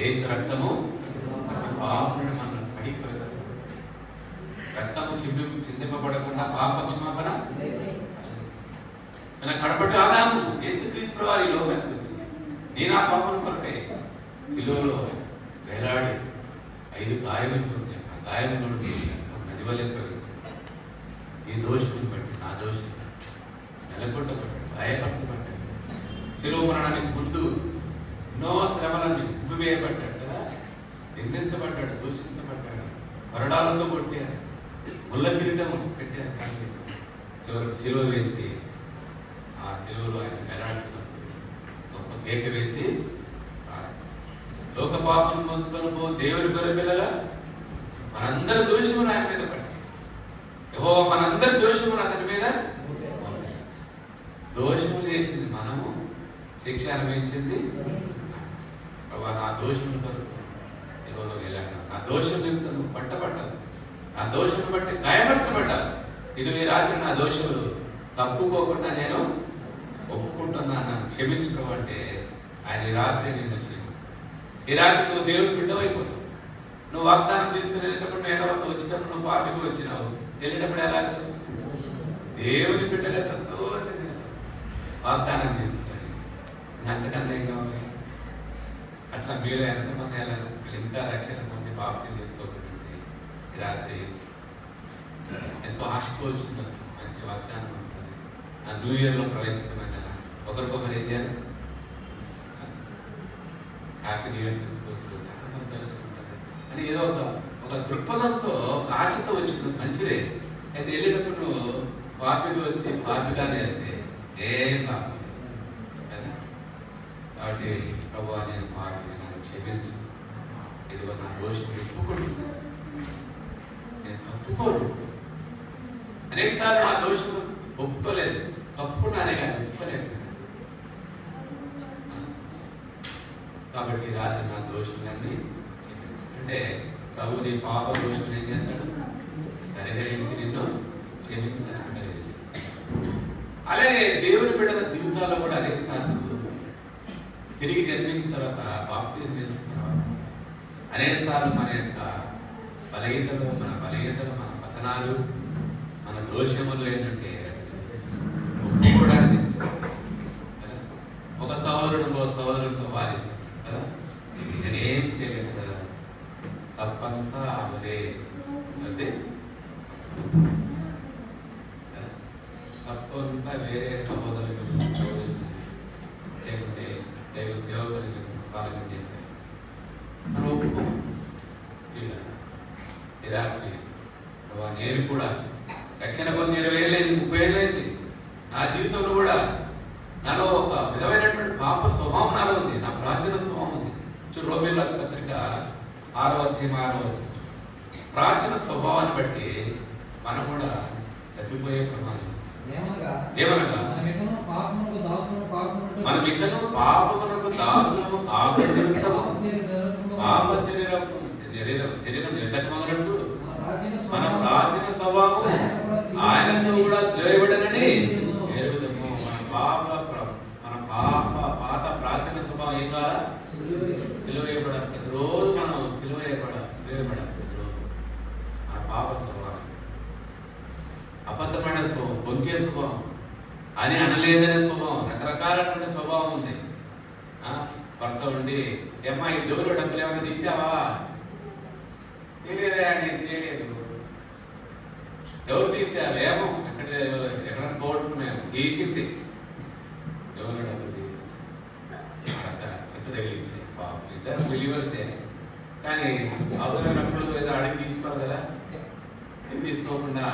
ఏసు రక్తము ప్రతి మన నుండి రక్తము చింపి చిందింపబడకుండా పాప క్షమాపణ? మన కడపటి ఆదాము యేసుక్రీస్తు వారి లోకానికి వచ్చి నేను ఆ పాపం కొరకే? సిలువలో వేలాడి ఐదు గాయములు పొందాను ఆ గాయములు నది వల్ల నదివలే ఈ దోషుని బట్టి నా దోషం నెలకొట్టబడ్డాడు గాయపరచబడ్డాడు సిలువ మరణానికి ముందు ఎన్నో శ్రమలను ఉమ్మివేయబడ్డాడు కదా? నిందించబడ్డాడు దూషించబడ్డాడు. మరణాలతో కొట్టారు. ముళ్ళ కిరీటం పెట్టారు కానీ చివరికి శిలువ వేసి ఆ సిలువలో ఆయన పెరాడుతున్నప్పుడు గొప్ప కేక వేసి లోక పాపను మోసుకొని పో దేవుని గొర్రె పిల్లల మనందరి దోషములు ఆయన మీద పడి ఏవో మనందరి దోషములు అతని మీద దోషములు చేసింది మనము శిక్ష అనుభవించింది ప్రభా నా దోషం కొరకు శిలువలో నా దోషం నిమిత్తం నువ్వు పట్టబడ్డావు నా దోషం బట్టి గాయపరచబడ్డావు ఇది మీ రాత్రి నా దోషములు తప్పుకోకుండా నేను ఒప్పుకుంటున్నాను నన్ను క్షమించుకోమంటే ఆయన ఈ రాత్రి నిన్ను క్షమించు. ఈ రాత్రి నువ్వు దేవుని బిడ్డవైపోతావు నువ్వు వాగ్దానం తీసుకుని వెళ్ళేటప్పుడు మేడవతో వచ్చేటప్పుడు నువ్వు పాపికి వచ్చినావు? వెళ్ళేటప్పుడు ఎలా దేవుని బిడ్డగా సంతోషంగా వాగ్దానం తీసుకొని. అంతకన్నా ఏం కావాలి? అట్లా మీరు ఎంతమంది వెళ్ళారు? మీరు ఇంకా రక్షణ పొంది బాప్తి చేసుకోకుండా ఈ రాత్రి ఎంతో ఆశపోవచ్చు మంచి వాగ్దానం వస్తుంది. ఆ న్యూ ఇయర్లో ప్రవేశిస్తున్నాం కదా. ఒకరికొకరు ఏం చేయాలి? హ్యాపీ న్యూ ఇయర్ చెప్పుకోవచ్చు. చాలా సంతోషంగా ఉంటుంది. అని ఏదో ఒక ఒక దృక్పథంతో ఒక ఆశతో వచ్చినప్పుడు మంచిదే. అయితే వెళ్ళేటప్పుడు పాపికి వచ్చి పాపిగానే వెళ్తే ఏం పాపం కాబట్టి ప్రభు నేను మాటని నన్ను క్షమించు. ఇదిగో నా దోషం. ఒప్పుకుంటున్నాను నేను తప్పుకోను. అనేకసార్లు నా దోషం ఒప్పుకోలేదు. తప్పుకున్నానే కానీ ఒప్పుకోలేదు కాబట్టి రాత్రి నా దోషులన్నీ అంటే ప్రభు నీ పాప దోషం ఏం చేస్తాడు? పరిహరించి నిన్ను క్షమించడానికి పరిహరించాడు అలాగే దేవుని బిడ్డల జీవితాల్లో కూడా అనేకసార్లు తిరిగి జన్మించిన తర్వాత బాప్తిజం చేసిన తర్వాత అనేక సార్లు మన యొక్క బలహీనతలు మన బలహీనతలు మన పతనాలు మన దోషములు ఏంటంటే ఒప్పుకోవడానికి ఇష్టం ఒక సహోదరుడు ఇంకో సహోదరుడితో వాదిస్తాడు. కదా? నేనేం చేయలేదు కదా? తప్పంతా అదే. అదే తప్పంతా వేరే సహోదరులు మనం నేను కూడా రక్షణ పొంది ఇరవై ఏళ్ళైంది ముప్పై ఏళ్ళైంది. నా జీవితంలో కూడా నాలో ఒక విధమైనటువంటి పాప స్వభావం నాలో ఉంది. నా ప్రాచీన స్వభావం ఉంది. చూడు రోమిల్ రాసిన పత్రిక ఆరో అధ్యాయం ఆరో. ప్రాచీన స్వభావాన్ని బట్టి మనం కూడా తప్పిపోయే ప్రమాదం. ఏమనగా ఏమనగా? మనమికను పాపమునకు దాసులము కాకుండుటకు మనం ఇకను పాపమునకు దాసులము కాకు పాప శరీరం శరీరం శరీరం ఎండక మొదలట్టు? మన ప్రాచీన స్వభావం ఆయనతో కూడా శ్రేయబడనని ఎరుగుదము మన పాప మన పాప పాత ప్రాచీన స్వభావం ఏం కాదా సిలువ వేయబడాలి ప్రతిరోజు మనం సిలువ వేయబడాలి సిలువ వేయబడాలి ప్రతిరోజు మన పాప స్వభావం. అబద్ధమైన స్వభావం బొంకే స్వభావం. అని అనలేదనే స్వభావం రకరకాలైనటువంటి స్వభావం ఉంది. ఆ, భర్త ఉండి ఏమ్మా ఈ జోలు డబ్బులు ఏమైనా తీసావా? తెలియదే అని తెలియదు ఎవరు తీసారు ఏమో ఎక్కడ ఎక్కడ పోగొట్టుకున్నాను తీసింది. ఎవరు డబ్బులు తీసింది తగిలించి పాపం ఇద్దరు బిలీవర్సే కానీ అవసరమైనప్పుడు ఏదో అడిగి తీసుకోవాలి కదా. అడిగి తీసుకోకుండా